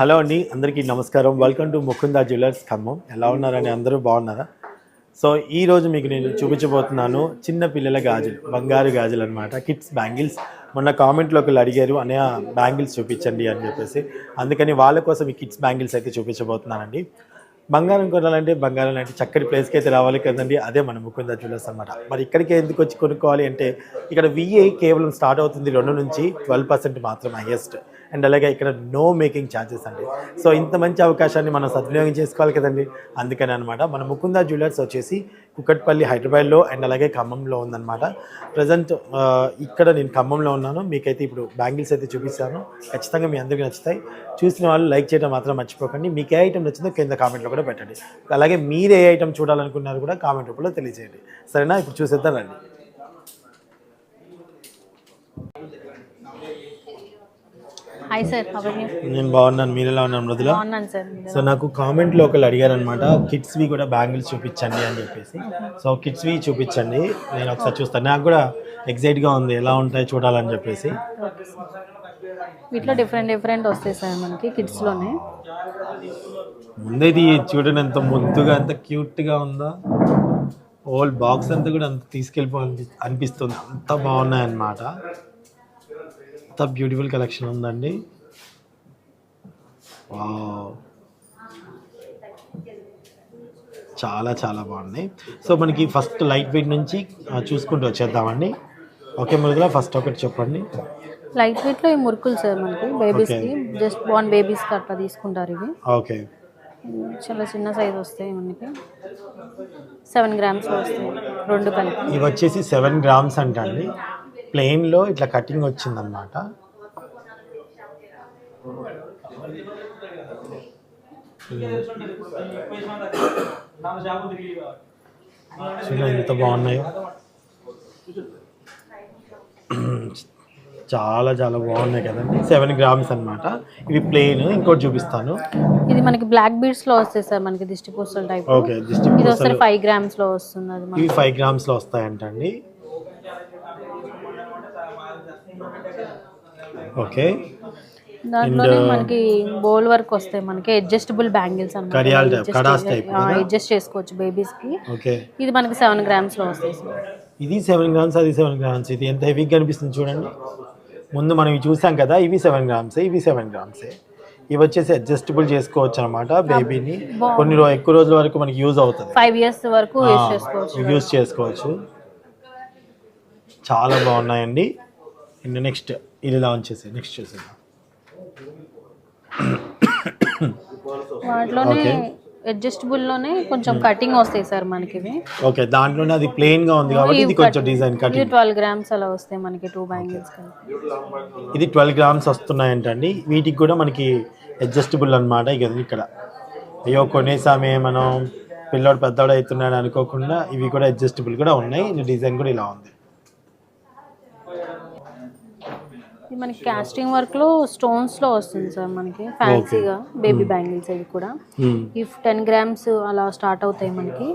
Hello అండి అందరికీ నమస్కారం. Welcome to Mukunda jewellers Khammam. ఎలా ఉన్నారని అందరూ బాగున్నారా? సో ఈరోజు మీకు నేను చూపించబోతున్నాను చిన్న పిల్లల గాజులు బంగారు గాజులు అనమాట కిడ్స్ బ్యాంగిల్స్ మొన్న కామెంట్లో ఒకళ్ళు అడిగారు అనే బ్యాంగిల్స్ చూపించండి అని చెప్పేసి. అందుకని వాళ్ళ కోసం ఈ కిడ్స్ బ్యాంగిల్స్ అయితే చూపించబోతున్నానండి. బంగారం కొనాలంటే బంగారం లాంటి చక్కటి ప్లేస్కి అయితే రావాలి కదండి. అదే మన ముకుంద జ్యువెలర్స్ అనమాట మరి ఇక్కడికి ఎందుకు వచ్చి కొనుక్కోవాలి అంటే ఇక్కడ విఏ కేవలం స్టార్ట్ అవుతుంది రెండు నుంచి ట్వెల్వ్ పర్సెంట్ మాత్రం హైయెస్ట్ అండ్ అలాగే ఇక్కడ నో మేకింగ్ ఛార్జెస్ అండి. సో ఇంత మంచి అవకాశాన్ని మనం సద్వినియోగం చేసుకోవాలి కదండి. అందుకని అనమాట మన ముకుంద జ్యువెలర్స్ వచ్చేసి కుక్కట్పల్లి హైదరాబాద్లో అండ్ అలాగే ఖమ్మంలో ఉందన్నమాట. ప్రజెంట్ ఇక్కడ నేను ఖమ్మంలో ఉన్నాను. మీకైతే ఇప్పుడు బ్యాంగిల్స్ అయితే చూపిస్తాను. ఖచ్చితంగా మీ అందరికీ నచ్చుతాయి. చూసిన వాళ్ళు లైక్ చేయడం మాత్రం మర్చిపోకండి. మీకు ఏ ఐటమ్ నచ్చిందో కింద కామెంట్లో కూడా పెట్టండి. అలాగే మీరు ఏ ఐటమ్ చూడాలనుకున్నారు కూడా కామెంట్ రూపంలో తెలియజేయండి. సరేనా? ఇప్పుడు చూసేద్దాం రండి. హాయ్ సార్ నేను బాగున్నాను. మీరు ఎలా ఉన్నాను మృదుల? బాగున్నాను సార్ సో నాకు కామెంట్లో ఒకళ్ళు అడిగారనమాట కిడ్స్వి కూడా బ్యాంగిల్స్ చూపించండి అని చెప్పేసి. సో కిడ్స్వి చూపించండి. నేను ఒకసారి చూస్తాను. నాకు కూడా ఎగ్జైట్గా ఉంది ఎలా ఉంటాయి చూడాలని చెప్పేసి. వీటిలో డిఫరెంట్ డిఫరెంట్ వస్తాయి సార్ మనకి కిడ్స్లోనే ముందైతే చూడండి ఎంత ముద్దుగా ఎంత క్యూట్గా ఉందో. ఓల్డ్ బాక్స్ అంతా కూడా అంత తీసుకెళ్ళిపోవాలి అనిపిస్తుంది. అంత బాగున్నాయి అన్నమాట అంత బ్యూటిఫుల్ కలెక్షన్ ఉందండి. చాలా చాలా బాగున్నాయి. సో మనకి ఫస్ట్ లైట్ వెయిట్ నుంచి చూసుకుంటూ వచ్చేద్దామండి. ఓకే మృదుల ఫస్ట్ ఒకటి చెప్పండి. లైట్ వెయిట్లో ఈ మురుకులు సార్ మనకి బేబీస్కి జస్ట్ బాన్ బేబీస్కి అట్లా తీసుకుంటారు ఇవి. ఓకే చాలా చిన్న సైజ్ వస్తాయి మనకి. సెవెన్ గ్రామ్స్ వస్తాయి. రెండు కలిపి. ఇవి వచ్చేసి సెవెన్ గ్రామ్స్ అంట అండి ప్లెయిన్లో ఇట్లా కటింగ్ వచ్చిందనమాట చూడండి ఎంత బాగున్నాయో. చాలా చాలా బాగున్నాయి కదండి సెవెన్ గ్రామ్స్ అన్నమాట. ఇవి ప్లెయిన్ ఇంకోటి చూపిస్తాను. ఇది మనకి బ్లాక్ బీడ్స్లో వస్తాయి సార్ మనకి దిష్టి పూసల టైప్. ఓకే ఇది డిస్ట్రిక్ట్ వస్తారు ఫైవ్ గ్రామ్స్లో వస్తుంది అది ఇవి ఫైవ్ గ్రామ్స్లో వస్తాయంటండి. ఓకే. దాంట్లోనే మనకి బోల్ వర్క్ వస్తాయి మనకి అడ్జస్టబుల్ బ్యాంగిల్స్? అడ్జస్ట్ చేసుకోవచ్చు బేబీస్కి. ఓకే. ఇది మనకి సెవెన్ గ్రామ్స్లో వస్తాయి. ఇది సెవెన్ గ్రామ్స్ అది సెవెన్ గ్రామ్స్ ఇది ఎంత హెవీగా కనిపిస్తుంది చూడండి. ముందు మనం చూసాం కదా ఇవి సెవెన్ గ్రామ్స్ ఇవి సెవెన్ గ్రామ్స్ ఇవి వచ్చేసి అడ్జస్టబుల్ చేసుకోవచ్చు అనమాట బేబీని కొన్ని రో ఎక్కువ రోజుల వరకు మనకి యూజ్ అవుతుంది. ఫైవ్ ఇయర్స్ వరకు యూజ్ చేసుకోవచ్చు. చాలా బాగున్నాయండి. నెక్స్ట్ ఇది లాంచ్ చేసి నెక్స్ట్ చూసేద్దాం వాటిలోనే. అడ్జస్టబుల్లోనే కొంచెం కటింగ్ వస్తాయి సార్ మనకి ఇవి. ఓకే దాంట్లోనే అది ప్లెయిన్గా ఉంది కాబట్టి ఇది కొంచెం డిజైన్ కటింగ్ గ్రామ్స్ అలా వస్తాయి మనకి టూ బ్యాంగిల్స్ ఇది ట్వెల్వ్ గ్రామ్స్ వస్తున్నాయంటండి. వీటికి కూడా మనకి అడ్జస్టబుల్ అనమాట ఇక ఇక్కడ అయ్యో కొనేసామే మనం పిల్లోడు పెద్దవాడు అవుతున్నాడు అనుకోకుండా ఇవి కూడా అడ్జస్టబుల్ కూడా ఉన్నాయి. డిజైన్ కూడా ఇలా ఉంది ఇది మనకి కాస్టింగ్ వర్క్లో స్టోన్స్లో వస్తుంది సార్ మనకి. ఫ్యాన్సీగా బేబీ బ్యాంగిల్స్ ఇవి కూడా. ఈ టెన్ గ్రామ్స్ అలా స్టార్ట్ అవుతాయి మనకి.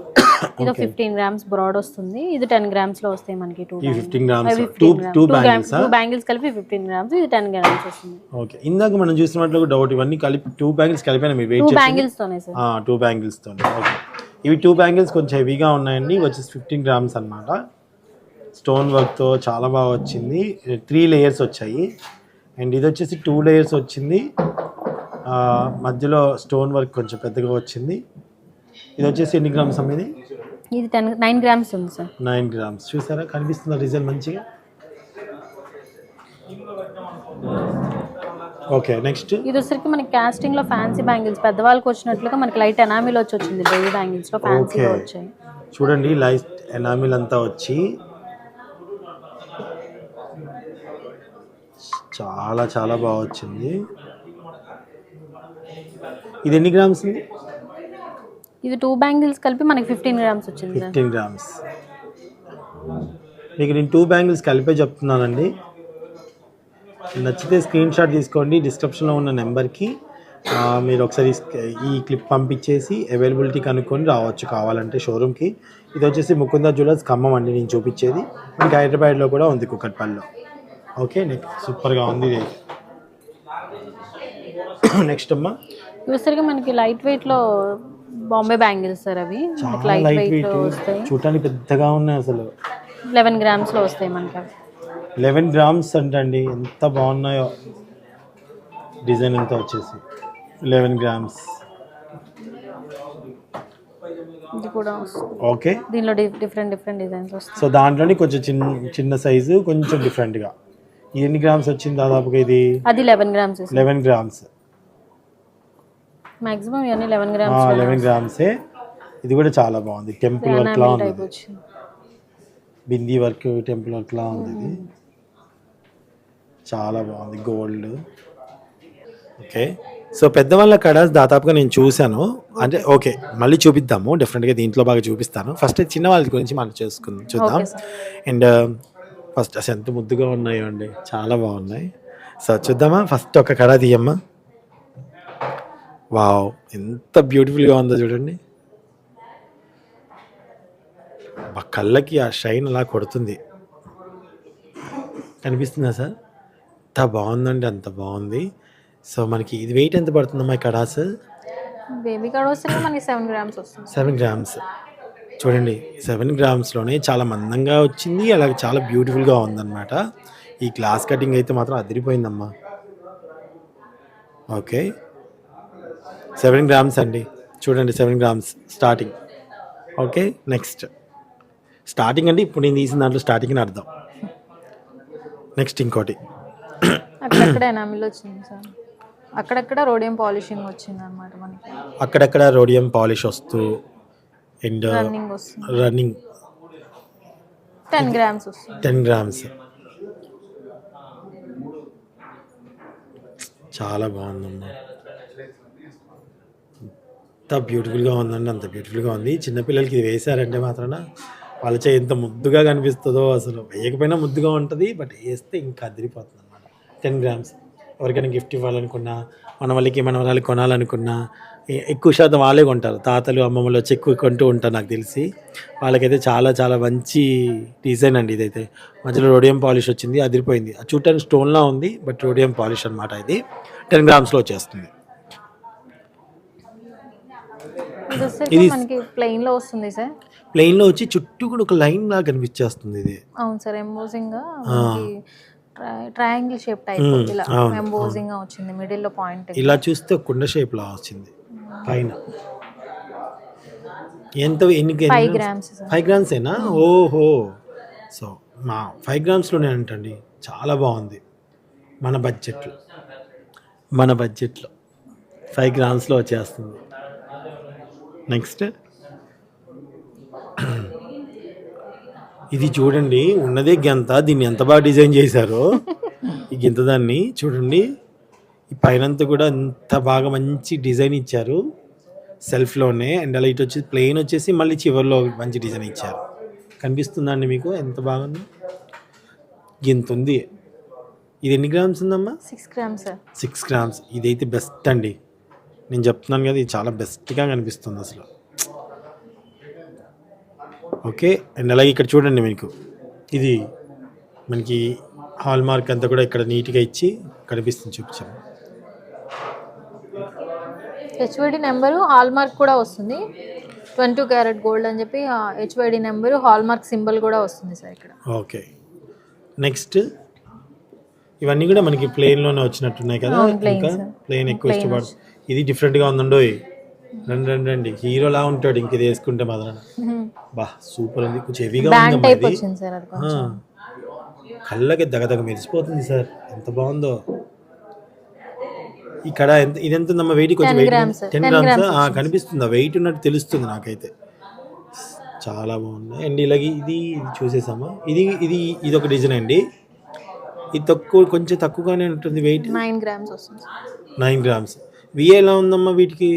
ఇది ఫిఫ్టీన్ గ్రామ్స్ బ్రాడ్ వస్తుంది. ఇది టెన్ గ్రామ్స్లో వస్తాయి మనకి two two two bangles bangles కలిపి ఫిఫ్టీన్ గ్రామ్స్ ఇది టెన్ గ్రామ్స్ వస్తుంది. ఓకే ఇందాక మనం చూసినట్లు డౌట్ ఇవన్నీ కలిపి టూ బ్యాంగిల్స్ కలిపాను. వెయిట్ చేసి బ్యాంగిల్స్ తోనే సార్. టూ బ్యాంగిల్స్తో ఓకే ఇవి టూ బ్యాంగిల్స్ కొంచెం హెవీగా ఉన్నాయండి. వచ్చేసి ఫిఫ్టీన్ గ్రామ్స్ అన్నమాట. స్టోన్ వర్క్తో చాలా బాగా వచ్చింది. త్రీ లేయర్స్ వచ్చాయి. అండ్ ఇది వచ్చేసి టూ లేయర్స్ వచ్చింది. మధ్యలో స్టోన్ వర్క్ కొంచెం పెద్దగా వచ్చింది. ఇది వచ్చేసి ఎన్ని గ్రామ్స్ అమ్మ ఇది? ఇది టెన్ నైన్ గ్రామ్స్ ఉంది సార్. Nine grams. చూసారా? కనిపిస్తుందా డిజైన్ మంచిగా? Okay next. ఇది వచ్చరికి మనకి కాస్టింగ్లో ఫ్యాన్సీ బ్యాంగిల్స్ పెద్దవాళ్ళకి వచ్చినట్లుగా మనకి లైట్ ఎనామిల్ వచ్చి వచ్చింది. బేబీ బ్యాంగిల్స్లో Okay. వచ్చాయి. చూడండి లైట్ ఎనామిల్ అంతా వచ్చి చాలా చాలా బాగా వచ్చింది. ఇది ఎన్ని గ్రామ్స్ ఇది టూ బ్యాంగిల్స్ కలిపి మనకి ఫిఫ్టీన్ గ్రామ్స్ వచ్చింది ఫిఫ్టీన్ గ్రామ్స్ మీకు నేను టూ బ్యాంగిల్స్ కలిపే చెప్తున్నానండి. నచ్చితే స్క్రీన్ షాట్ తీసుకోండి డిస్క్రిప్షన్లో ఉన్న నెంబర్కి. మీరు ఒకసారి ఈ క్లిప్ పంపించేసి అవైలబిలిటీ కనుక్కొని రావచ్చు కావాలంటే షోరూమ్కి ఇది వచ్చేసి ముకుంద జ్యువెలర్స్ ఖమ్మం అండి నేను చూపించేది. మనకి హైదరాబాద్లో కూడా ఉంది కుక్కట్పల్లిలో. ఓకే సూపర్గా ఉంది ఇది. నెక్స్ట్ అమ్మా. చూసరికి మనకి లైట్ వెయిట్లో బాంబే బ్యాంగిల్స్ సార్ అవి. Light weight weight. లో వస్తాయి. చూడటానికి పెద్దగా ఉన్నాయి అసలు. లెవెన్ గ్రామ్స్లో వస్తాయి మనకి లెవెన్ గ్రామ్స్ అంటండి ఎంత బాగున్నాయో. డిజైన్ ఎంత వచ్చేసి లెవెన్ గ్రామ్స్. ఇది కూడా ఓకే. దీనిలో డిఫరెంట్ డిఫరెంట్ డిజైన్స్ వస్తాయి. సో దాంట్లోనే కొంచెం చిన్న చిన్న సైజు కొంచెం డిఫరెంట్గా. ఎన్ని గ్రామ్స్ వచ్చింది దాదాపుగా ఇది? అది eleven grams eleven grams maximum ఇవన్నీ లెవెన్ గ్రామ్స్ లెవెన్ గ్రామ్సే ఇది కూడా చాలా బాగుంది. టెంపుల్ వర్క్ లా ఉంది. బిందీ వర్క్ టెంపుల్ వర్క్ లా ఉంది ఇది. చాలా బాగుంది. గోల్డ్ ఓకే సో పెద్దవాళ్ళ కడ దాదాపుగా నేను చూశాను. అంటే ఓకే మళ్ళీ చూపిద్దాము. డెఫినెట్గా దీంట్లో బాగా చూపిస్తాను. ఫస్ట్ చిన్న వాళ్ళ గురించి మనం చేసుకుందాం. చూద్దాం అండ్ ఫస్ట్ అసలు ఎంత ముద్దుగా ఉన్నాయో అండి. చాలా బాగున్నాయి. సో చూద్దామా? ఫస్ట్ ఒక కడ తీయమ్మా. వావ్ ఎంత బ్యూటిఫుల్గా ఉందో చూడండి. మా కళ్ళకి ఆ షైన్ అలా కొడుతుంది. కనిపిస్తుందా సార్? ఎంత బాగుందండి అంత బాగుంది. సో మనకి ఇది వెయిట్ ఎంత పడుతుందమ్మా ఈ కడాస్ బేబీ కార్డ్ వస్తే మనకి సెవెన్ గ్రామ్స్ వస్తుంది. Seven grams. చూడండి సెవెన్ గ్రామ్స్లోనే చాలా మందంగా వచ్చింది. అలాగే చాలా బ్యూటిఫుల్గా ఉందన్నమాట. ఈ గ్లాస్ కటింగ్ అయితే మాత్రం అదిరిపోయిందమ్మా. ఓకే సెవెన్ గ్రామ్స్ అండి. చూడండి seven grams starting okay next starting అంటే ఇప్పుడు నేను తీసిన దాంట్లో స్టార్టింగ్ అని అర్థం. నెక్స్ట్ ఇంకోటి. అక్కడక్కడ రోడియం పాలిషింగ్ వచ్చింది అనమాట మనకి. అక్కడక్కడ రోడియం పాలిష్ వస్తూ అండ్ రన్నింగ్ వస్తుంది. రన్నింగ్ టెన్ గ్రామ్స్ వస్తుంది. టెన్ గ్రామ్స్ చాలా బాగుందమ్మా. ఎంత బ్యూటిఫుల్గా ఉందండి అంత బ్యూటిఫుల్గా ఉంది. చిన్నపిల్లలకి ఇది వేశారంటే మాత్రాన వాళ్ళ చే ఎంత ముద్దుగా కనిపిస్తుందో అసలు. వేయకపోయినా ముద్దుగా ఉంటుంది బట్ వేస్తే ఇంకా అదిరిపోతుంది అనమాట టెన్ గ్రామ్స్ ఎవరికైనా గిఫ్ట్ ఇవ్వాలనుకున్నా మన వాళ్ళకి మన వాళ్ళకి కొనాలనుకున్నా ఎక్కువ శాతం వాళ్ళే కొంటారు. తాతలు అమ్మమ్మలు వచ్చి ఎక్కువ కొంటూ ఉంటారు నాకు తెలిసి. వాళ్ళకైతే చాలా చాలా మంచి డిజైన్ అండి ఇదైతే. మధ్యలో రోడియం పాలిష్ వచ్చింది అదిరిపోయింది. అది చూడటానికి స్టోన్లా ఉంది బట్ రోడియం పాలిష్ అన్నమాట ఇది. టెన్ గ్రామ్స్లో వచ్చేస్తుంది. ఇది ప్లెయిన్లో వస్తుంది సార్ ప్లెయిన్లో వచ్చి చుట్టూ కూడా ఒక లైన్ లాగా కనిపించేస్తుంది ఇది. అవును సార్ ఎంబోజింగ్గా మనకి ట్రయాంగిల్ షేప్ టైప్ ఇలా అవును, ఎంబోజింగ్గా వచ్చింది మిడిల్లో పాయింట్ ఇలా చూస్తే కుండ షేప్ లా వచ్చింది. పైన. ఎంత ఎన్ని ఫైవ్ గ్రామ్స్ ఫైవ్ గ్రామ్సేనా ఓహో. సో మా ఫైవ్ గ్రామ్స్లోనే అంటండి. చాలా బాగుంది. మన బడ్జెట్లో మన బడ్జెట్లో ఫైవ్ గ్రామ్స్లో వచ్చేస్తుంది. నెక్స్ట్ ఇది చూడండి. ఉన్నదే గంత. దీన్ని ఎంత బాగా డిజైన్ చేశారో. ఈ గింత దాన్ని చూడండి. ఈ పైనంతా కూడా ఎంత బాగా మంచి డిజైన్ ఇచ్చారు. సెల్ఫ్లోనే అండ్ అలా ఇటు వచ్చి ప్లెయిన్ వచ్చేసి మళ్ళీ చివరిలో మంచి డిజైన్ ఇచ్చారు. కనిపిస్తుందండి మీకు? ఎంత బాగుంది? గింత ఉంది? ఇది ఎన్ని గ్రామ్స్ ఉందమ్మా? సిక్స్ గ్రామ్స్ సిక్స్ గ్రామ్స్ ఇదైతే బెస్ట్ అండి. నేను చెప్తున్నాను కదా ఇది చాలా బెస్ట్గా కనిపిస్తుంది అసలు. ఓకే అండ్ అలాగే ఇక్కడ చూడండి మీకు. ఇది మనకి హాల్ మార్క్ అంతా కూడా ఇక్కడ నీట్గా ఇచ్చి కనిపిస్తుంది చూపించాము హెచ్వైడి నెంబరు హాల్ మార్క్ కూడా వస్తుంది. ట్వంటీ టూ క్యారెట్ గోల్డ్ అని చెప్పి HYD number hallmark symbol కూడా వస్తుంది సార్ ఇక్కడ. ఓకే నెక్స్ట్ ఇవన్నీ కూడా మనకి ప్లేన్లోనే వచ్చినట్టున్నాయి కదా. ఇంకా. ప్లేన్ ఎక్కువ ఇష్టపడు ఇది డిఫరెంట్గా ఉందండో రండి రండి రండి. హీరోలా ఉంటాడు ఇంక ఇది వేసుకుంటే మాత్రం. బా సూపర్ ఉంది. కొంచెం హెవీగా కొంచెం. కళ్ళకి దగదగ మెరిసిపోతుంది సార్. ఎంత బాగుందో. ఇక్కడ ఎంత ఇది ఎంత ఉందమ్మా వెయిట్ కొంచెం 10 వెయిట్ టెన్ 10 గ్రామ్స్. కనిపిస్తుంది. వెయిట్ ఉన్నట్టు తెలుస్తుంది నాకైతే. చాలా బాగుంది. అండ్ ఇలాగే ఇది ఇది చూసేసామా? ఇది ఇది ఇది ఒక డిజైన్ అండి. ఇది తక్కువ కొంచెం తక్కువగానే ఉంటుంది వెయిట్ నైన్ గ్రామ్స్ వస్తుంది. నైన్ గ్రామ్స్ విఏ ఎలా ఉందమ్మా వీటికి?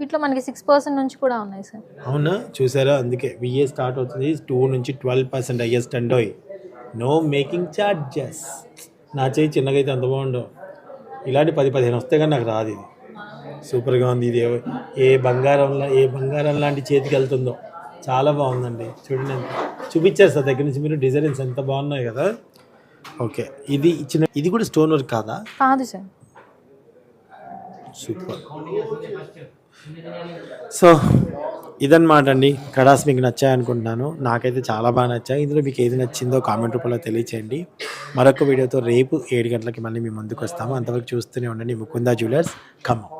వీటిలో మనకి సిక్స్ పర్సెంట్ నుంచి కూడా ఉన్నాయి సార్ అవునా? చూసారా? అందుకే విఏ స్టార్ట్ అవుతుంది. టూ నుంచి ట్వెల్వ్ పర్సెంట్ హైయెస్ట్ అండోయ్ నో మేకింగ్ చార్జెస్ నా చేయి చిన్నగా అయితే అంత బాగుండవు. ఇలాంటి పది పదిహేను వస్తే కానీ నాకు రాదు ఇది. సూపర్గా ఉంది ఇది. ఏ- ఏ ఏ బంగారం లాంటి చేతికి వెళ్తుందో. చాలా బాగుందండి. చూడండి ఎంత- చూపించారు సార్ దగ్గర నుంచి మీరు డిజైన్స్ ఎంత బాగున్నాయి కదా. ఓకే. ఇది ఇచ్చిన ఇది కూడా స్టోన్ వర్క్ కాదా? కాదు సార్. సూపర్. సో ఇదన్నమాట అండి. కడాస్ మీకు నచ్చాయనుకుంటున్నాను నాకైతే చాలా బాగా నచ్చాయి. ఇందులో మీకు ఏది నచ్చిందో కామెంట్ రూపంలో తెలియచేయండి. మరొక వీడియోతో రేపు ఏడు గంటలకి మళ్ళీ మీ ముందుకు వస్తాము అంతవరకు చూస్తూనే ఉండండి. ముకుందా జ్యువెలర్స్ ఖమ్మం